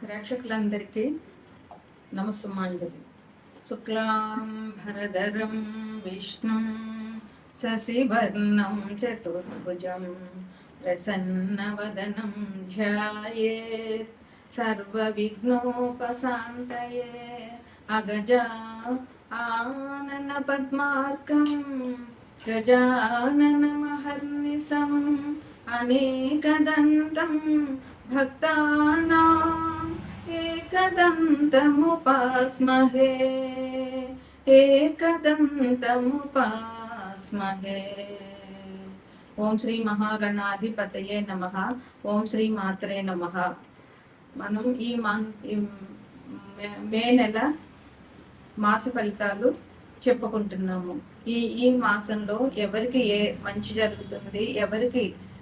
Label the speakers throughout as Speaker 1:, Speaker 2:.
Speaker 1: ప్రేక్షకులందరికీ నమస్సుమాంజలి శుక్లాం భరధరం విష్ణుం శశివర్ణం చతుర్భుజం ప్రసన్నవదనం ధ్యాయేత్ సర్వవిఘ్నోపశాంతయే అగజా ఆనన పద్మార్కం గజాననమహర్నిశం అనేకదంతం భక్తానాం ఏకదంతముపాస్మహే ఏకదంతముపాస్మహే. ఓం శ్రీ మహాగణాధిపతయే నమ ఓం శ్రీ మాత్రే నమ. మనం ఈ మే- మే నెల మాస ఫలితాలు చెప్పుకుంటున్నాము. ఈ ఈ మాసంలో ఎవరికి ఏ మంచి జరుగుతుంది ఎవరికి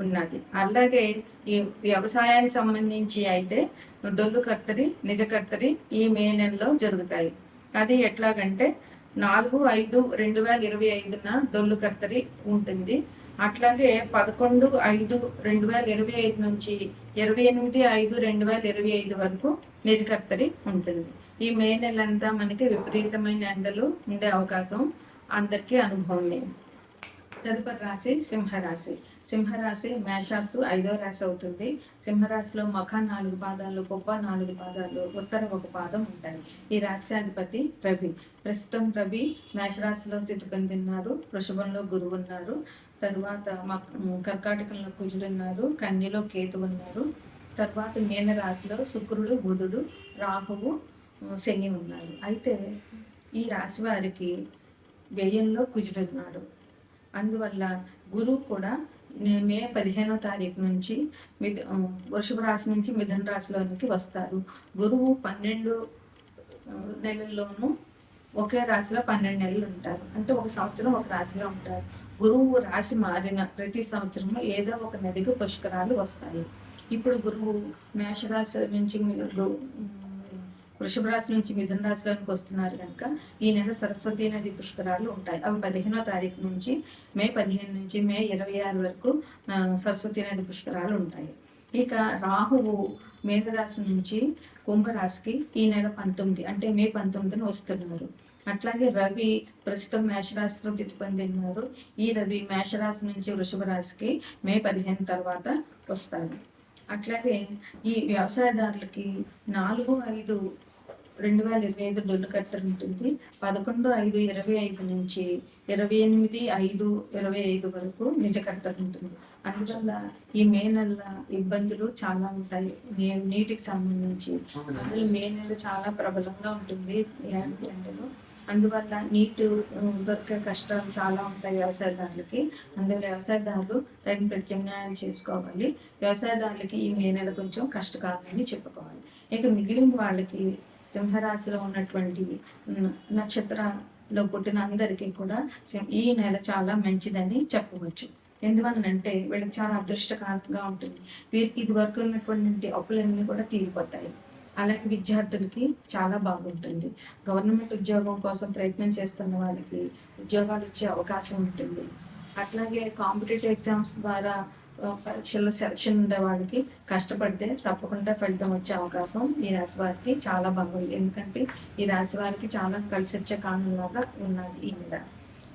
Speaker 1: ఉన్నది. అలాగే ఈ వ్యవసాయానికి సంబంధించి అయితే డొల్లు కత్తరి నిజ కత్తరి ఈ మే నెలలో జరుగుతాయి. అది ఎట్లాగంటే నాలుగు ఐదు రెండు వేల ఇరవై ఐదున డొల్లు కత్తరి ఉంటుంది. అట్లాగే పదకొండు ఐదు రెండు వేల ఇరవై ఐదు నుంచి ఇరవై ఎనిమిది ఐదు రెండు వేల ఇరవై ఐదు వరకు నిజ కత్తరి ఉంటుంది. ఈ మే నెలంతా మనకి విపరీతమైన ఎండలు ఉండే అవకాశం అందరికీ అనుభవమే. తదుపరి రాశి సింహరాశి. సింహరాశి మేషాత్తు ఐదో రాశి అవుతుంది. సింహరాశిలో మఖ నాలుగు పాదాలు పొప్ప నాలుగు పాదాలు ఉత్తర ఒక పాదం ఉంటాయి ఈ రాశ్యాధిపతి రవి. ప్రస్తుతం రవి మేషరాశిలో స్థితి పొందిన్నారు వృషభంలో గురువు ఉన్నారు తరువాత మక్- కర్కాటకంలో కుజుడున్నారు కన్యలో కేతు ఉన్నారు తర్వాత మీన రాశిలో శుక్రుడు బుధుడు రాహువు శని ఉన్నారు. అయితే ఈ రాశి వారికి వ్యయంలో కుజుడున్నారు అందువల్ల గురువు కూడా మే పదిహేనో తారీఖు నుంచి మిథ వృషభ రాశి నుంచి మిథున రాశిలోనికి వస్తారు. గురువు పన్నెండు నెలల్లోనూ ఒకే రాశిలో పన్నెండు నెలలు ఉంటారు. అంటే ఒక సంవత్సరం ఒక రాశిలో ఉంటారు. గురువు రాశి మారిన ప్రతి సంవత్సరము ఏదో ఒక నదికి పుష్కరాలు వస్తాయి. ఇప్పుడు గురువు మేషరాశి నుంచి మీరు వృషభ రాశి నుంచి మిథున రాశిలోనికి వస్తున్నారు కనుక ఈ నెల సరస్వతి నది పుష్కరాలు ఉంటాయి. అవి పదిహేనో తారీఖు నుంచి మే పదిహేను నుంచి మే ఇరవై ఆరు వరకు సరస్వతి నది పుష్కరాలు ఉంటాయి. ఇక రాహువు మేఘరాశి నుంచి కుంభరాశికి ఈ నెల పంతొమ్మిది అంటే మే పంతొమ్మిదిన వస్తున్నారు. అట్లాగే రవి ప్రస్తుతం మేషరాశిలో తిథి పొందినారు ఈ రవి మేషరాశి నుంచి వృషభ రాశికి మే పదిహేను తర్వాత వస్తారు. అట్లాగే ఈ వ్యవసాయదారులకి నాలుగు ఐదు రెండు వేల ఇరవై ఐదు డొల్లు కట్టర్ ఉంటుంది పదకొండు ఐదు ఇరవై ఐదు నుంచి ఇరవై ఎనిమిది ఐదు ఇరవై ఐదు వరకు నిజ కట్టర్ ఉంటుంది అందువల్ల ఈ మే నెల ఇబ్బందులు చాలా ఉంటాయి. నీటికి సంబంధించి అందులో మే నెల చాలా ప్రబలంగా ఉంటుంది ఎండలు అందువల్ల నీటి దొరికే కష్టాలు చాలా ఉంటాయి వ్యవసాయదారులకి. అందువల్ల వ్యవసాయదారులు తగిన ప్రత్యామ్నాయాలు చేసుకోవాలి. వ్యవసాయదారులకి ఈ మే నెల కొంచెం కష్టకాలని చెప్పుకోవాలి. ఇక మిగిలిన వాళ్ళకి సింహరాశిలో ఉన్నటువంటి నక్షత్రంలో పుట్టిన అందరికీ కూడా ఈ నెల చాలా మంచిదని చెప్పవచ్చు. ఎందువలనంటే వీళ్ళకి చాలా అదృష్టకరంగా ఉంటుంది. వీరికి ఇది వరకు ఉన్నటువంటి అప్పులన్నీ కూడా తీరిపోతాయి. అలాగే విద్యార్థులకి చాలా బాగుంటుంది. గవర్నమెంట్ ఉద్యోగం కోసం ప్రయత్నం చేస్తున్న వాళ్ళకి ఉద్యోగాలు ఇచ్చే అవకాశం ఉంటుంది. అట్లాగే కాంపిటేటివ్ ఎగ్జామ్స్ ద్వారా పరీక్షల్లో సెలక్షన్ ఉండే వాళ్ళకి కష్టపడితే తప్పకుండా ఫలితం వచ్చే అవకాశం ఈ రాశి వారికి చాలా బాగుంది. ఎందుకంటే ఈ రాశి వారికి చాలా కలిసి వచ్చే కాలంలాగా ఉన్నది ఈ నెల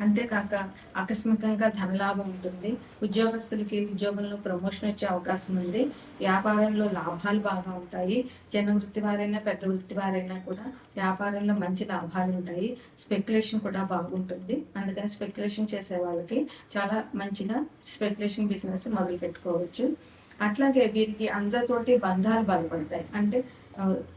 Speaker 1: అంతేకాక ఆకస్మికంగా ధనలాభం ఉంటుంది. ఉద్యోగస్తులకి ఉద్యోగంలో ప్రమోషన్ వచ్చే అవకాశం ఉంది. వ్యాపారంలో లాభాలు బాగా ఉంటాయి. చిన్న వృత్తి వారైనా పెద్ద వృత్తి వారైనా కూడా వ్యాపారంలో మంచి లాభాలు ఉంటాయి. స్పెక్యులేషన్ కూడా బాగుంటుంది. అందుకని స్పెక్యులేషన్ చేసే వాళ్ళకి చాలా మంచిగా స్పెక్యులేషన్ బిజినెస్ మొదలు పెట్టుకోవచ్చు అట్లాగే వీరికి అందరితోటి బంధాలు బలపడతాయి. అంటే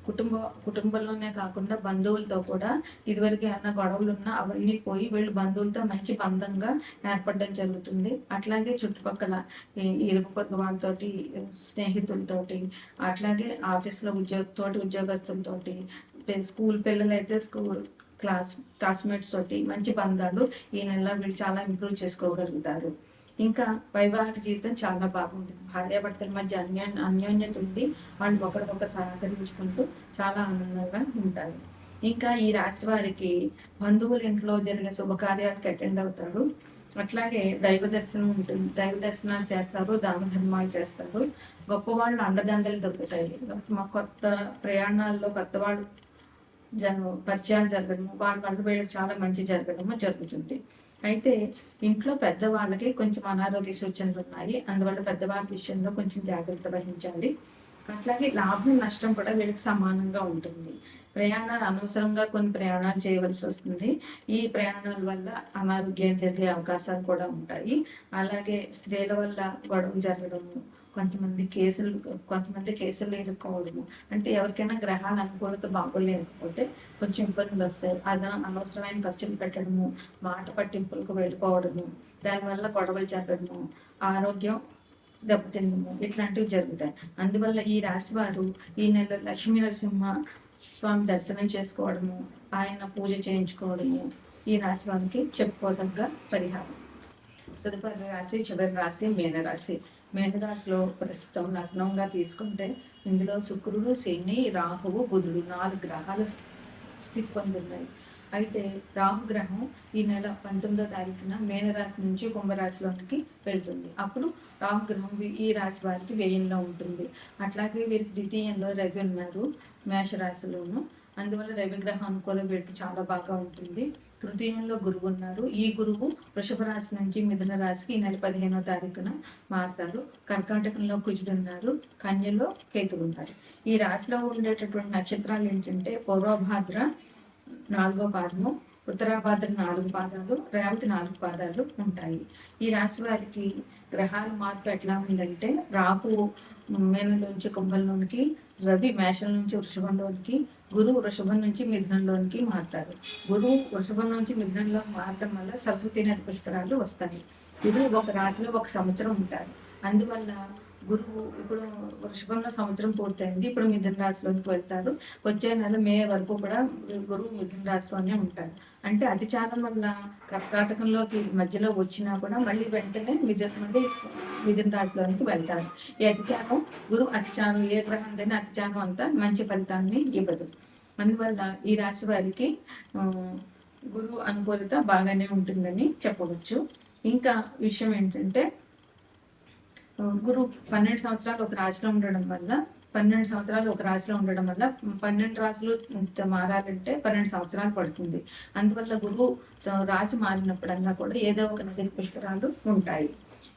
Speaker 1: కుటుంబ కుటుంబంలోనే కాకుండా బంధువులతో కూడా ఇదివరకు ఏమైనా గొడవలు ఉన్నా అవన్నీ పోయి వీళ్ళు బంధువులతో మంచి బంధంగా ఏర్పడడం జరుగుతుంది. అట్లాగే చుట్టుపక్కల ఇరుపు ఇరుగు పొరుగు వాళ్ళతోటి స్నేహితులతోటి అట్లాగే ఆఫీస్లో ఉద్యోగ తోటి ఉద్యోగస్తులతోటి స్కూల్ పిల్లలైతే స్కూల్ క్లాస్ క్లాస్మేట్స్ తోటి మంచి బంధాలు ఈ నెలలో వీళ్ళు చాలా ఇంప్రూవ్ చేసుకోగలుగుతారు. ఇంకా వైవాహిక జీవితం చాలా బాగుంటుంది. భార్యాభర్తల మధ్య అన్యో అన్యోన్యత ఉండి వాళ్ళు ఒకరికొకరు సహకరించుకుంటూ చాలా ఆనందంగా ఉంటారు. ఇంకా ఈ రాశి వారికి బంధువుల ఇంట్లో జరిగే శుభకార్యాలకు అటెండ్ అవుతారు. అట్లాగే దైవ దర్శనం ఉంటుంది. దైవ దర్శనాలు చేస్తారు దాన ధర్మాలు చేస్తారు. గొప్ప వాళ్ళు అండదండలు దొరుకుతాయి. మా కొత్త ప్రయాణాల్లో కొత్త వాళ్ళు జన పరిచయాలు జరగడము వాళ్ళ వల్ల చాలా మంచి జరగడము జరుగుతుంది. అయితే ఇంట్లో పెద్దవాళ్ళకి కొంచెం అనారోగ్య సూచనలు ఉన్నాయి. అందువల్ల పెద్దవాళ్ళ విషయంలో కొంచెం జాగ్రత్త వహించాలి. అట్లాగే లాభం నష్టం కూడా వీళ్ళకి సమానంగా ఉంటుంది. ప్రయాణాలు అనవసరంగా కొన్ని ప్రయాణాలు చేయవలసి వస్తుంది. ఈ ప్రయాణాల వల్ల అనారోగ్యం జరిగే అవకాశాలు కూడా ఉంటాయి. అలాగే స్త్రీల వల్ల గొడవలు జరగడము కొంతమంది కేసులు కొంతమంది కేసులు ఎదుర్కోవడము. అంటే ఎవరికైనా గ్రహాల అనుకూలత బాగోలేకపోతే కొంచెం ఇబ్బందులు వస్తాయి. అది అనవసరమైన ఖర్చులు పెట్టడము మాట పట్టింపులకు వెళ్ళిపోవడము దానివల్ల గొడవలు జరగడము ఆరోగ్యం దెబ్బతిండము ఇట్లాంటివి జరుగుతాయి. అందువల్ల ఈ రాశి వారు ఈ నెల లక్ష్మీ నరసింహ స్వామి దర్శనం చేసుకోవడము ఆయన పూజ చేయించుకోవడము ఈ రాశి వారికి చెప్పుకోదగ్గ పరిహారం. తదుపరి రాశి చివరి రాశి మీనరాశి. మీనరాశిలో ప్రస్తుతం లగ్నంగా తీసుకుంటే ఇందులో శుక్రుడు శని రాహువు బుధుడు నాలుగు గ్రహాలు స్థితి పొందున్నాయి అయితే రాహుగ్రహం ఈ నెల పంతొమ్మిదో తారీఖున మేనరాశి నుంచి కుంభరాశిలోనికి వెళ్తుంది. అప్పుడు రాహుగ్రహం ఈ రాశి వారికి వ్యయంలో ఉంటుంది. అట్లాగే వీరికి ద్వితీయంలో రవి ఉన్నారు మేషరాశిలోను. అందువల్ల రవిగ్రహం అనుకూలం వీరికి చాలా బాగా ఉంటుంది. తృతీయంలో గురువు ఉన్నారు. ఈ గురువు వృషభ రాశి నుంచి మిథున రాశికి ఈ నెల పదిహేనో తారీఖున మారుతారు. కర్కాటకంలో కుజుడు ఉన్నారు. కన్యలో కేతుడు ఉన్నారు ఈ రాశిలో ఉండేటటువంటి నక్షత్రాలు ఏంటంటే పూర్వభాద్ర నాలుగో పాదము ఉత్తరాభాద్ర నాలుగు పాదాలు రేవతి నాలుగు పాదాలు ఉంటాయి. ఈ రాశి వారికి గ్రహాల మార్పు ఎట్లా ఉందంటే రాహు మేనలోంచి కుంభంలోనికి రవి మేషం నుంచి వృషభంలోనికి గురువు వృషభం నుంచి మిథునంలోనికి మారుతారు. గురువు వృషభం నుంచి మిథునంలో మారడం వల్ల సరస్వతి నది పుష్కరాలు వస్తాయి. గురువు ఒక రాశిలో ఒక సంవత్సరం ఉంటారు. అందువల్ల గురువు ఇప్పుడు వృషభంలో సంవత్సరం పూర్తయింది. ఇప్పుడు మిథున రాశిలోకి వెళ్తారు వచ్చే నెల మే వరకు కూడా గురువు మిథున రాశిలోనే ఉంటారు అంటే అతిచారం వల్ల కర్కాటకంలోకి మధ్యలో వచ్చినా కూడా మళ్ళీ వెంటనే మిథున నుండి మిథున రాశిలోనికి వెళ్తారు ఈ అతిచారం గురువు అతిచారం ఏ గ్రహం అయినా అతిచారం అంతా మంచి ఫలితాన్ని ఇవ్వదు. అందువల్ల ఈ రాశి వారికి గురువు అనుకూలత బాగానే ఉంటుందని చెప్పవచ్చు. ఇంకా విషయం ఏంటంటే గురు పన్నెండు సంవత్సరాలు ఒక రాశిలో ఉండడం వల్ల పన్నెండు సంవత్సరాలు ఒక రాశిలో ఉండడం వల్ల పన్నెండు రాశులు మారాలంటే పన్నెండు సంవత్సరాలు పడుతుంది. అందువల్ల గురువు రాశి మారినప్పుడల్లా కూడా ఏదో ఒక నది పుష్కరాలు ఉంటాయి.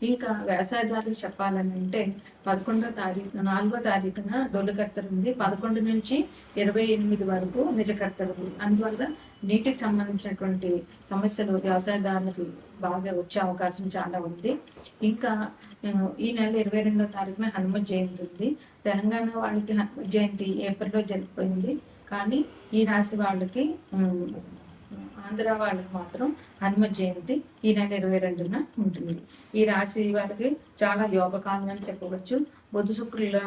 Speaker 1: ఇంకా వ్యవసాయదారులు చెప్పాలని అంటే పదకొండో తారీఖు నాలుగో తారీఖున డొల్లుకర్తలు ఉంది. పదకొండు నుంచి ఇరవై ఎనిమిది వరకు నిజకర్తలు ఉంది. అందువల్ల నీటికి సంబంధించినటువంటి సమస్యలు వ్యవసాయదారులకు బాగా వచ్చే అవకాశం చాలా ఉంది. ఇంకా ఈ నెల ఇరవై రెండో తారీఖున హనుమ జయంతి ఉంది. తెలంగాణ వాళ్ళకి హనుమ జయంతి ఏప్రిల్లో జరిగిపోయింది. కానీ ఈ రాశి వాళ్ళకి ఆంధ్ర వాళ్ళకి మాత్రం హనుమ జయంతి ఈ నెల ఇరవై రెండున ఉంటుంది. ఈ రాశి వాళ్ళకి చాలా యోగకాలం అని చెప్పవచ్చు. బుధ శుక్రుల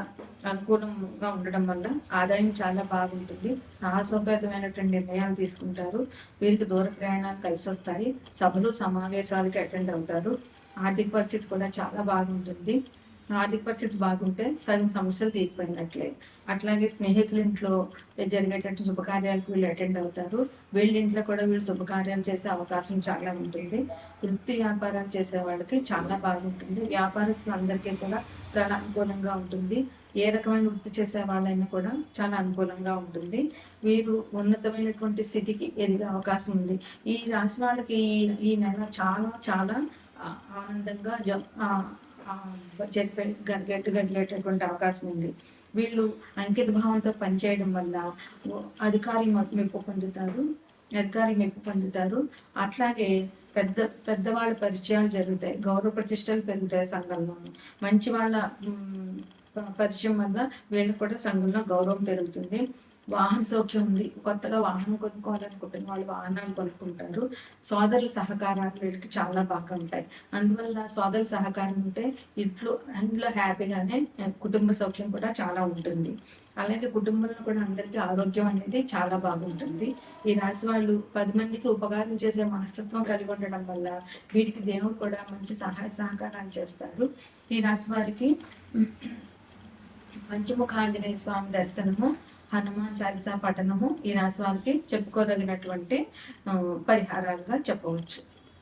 Speaker 1: అనుకూలంగా ఉండడం వల్ల ఆదాయం చాలా బాగుంటుంది. సాహసోపేతమైనటువంటి నిర్ణయాలు తీసుకుంటారు. వీరికి దూర ప్రయాణాలు కలిసి వస్తాయి సభలు సమావేశాలకి అటెండ్ అవుతారు. ఆర్థిక పరిస్థితి కూడా చాలా బాగుంటుంది. ఆర్థిక పరిస్థితి బాగుంటే సగం సమస్యలు తీరిపోయినట్లే. అట్లాగే స్నేహితుల ఇంట్లో జరిగేటట్టు శుభకార్యాలకు వీళ్ళు అటెండ్ అవుతారు. వీళ్ళ ఇంట్లో కూడా వీళ్ళు శుభకార్యాలు చేసే అవకాశం చాలా ఉంటుంది. వృత్తి వ్యాపారాలు చేసే వాళ్ళకి చాలా బాగుంటుంది. వ్యాపారస్తులందరికీ కూడా చాలా అనుకూలంగా ఉంటుంది. ఏ రకమైన వృత్తి చేసే వాళ్ళైనా కూడా చాలా అనుకూలంగా ఉంటుంది. వీరు ఉన్నతమైనటువంటి స్థితికి ఎదిగే అవకాశం ఉంది. ఈ రాశి వాళ్ళకి ఈ ఈ నెల చాలా చాలా ఆనందంగా జ ఆ, గడిగేటటువంటి అవకాశం ఉంది. వీళ్ళు అంకిత భావంతో పనిచేయడం వల్ల అధికారి మెప్పు పొందుతారు అధికారి మెప్పు పొందుతారు. అట్లాగే పెద్ద పెద్దవాళ్ళ పరిచయాలు జరుగుతాయి గౌరవ ప్రతిష్టలు పెరుగుతాయి సంఘంలో మంచి వాళ్ళ పరిచయం వల్ల వీళ్ళకి కూడా సంఘంలో గౌరవం పెరుగుతుంది. వాహన సౌఖ్యం ఉంది. కొత్తగా వాహనం కొనుక్కోవాలనుకుంటున్న వాళ్ళు వాహనాలు కొనుక్కుంటారు. సోదరుల సహకారాలు వీళ్ళకి చాలా బాగా ఉంటాయి. అందువల్ల సోదరుల సహకారం ఉంటే ఇంట్లో ఇంట్లో హ్యాపీగానే కుటుంబ సౌఖ్యం కూడా చాలా ఉంటుంది. అలాగే కుటుంబంలో కూడా అందరికీ ఆరోగ్యం అనేది చాలా బాగుంటుంది. ఈ రాశి వాళ్ళు పది మందికి ఉపకారం చేసే మనస్తత్వం కలిగి ఉండడం వల్ల వీటికి దేవుడు కూడా మంచి సహాయ సహకారాలు చేస్తారు. ఈ రాశి వారికి పంచముఖాంజనేయ స్వామి దర్శనము హనుమాన్ చాలీసా పఠనము ఈ రాశి వారికి చెప్పుకోదగినటువంటి పరిహారాలుగా చెప్పవచ్చు.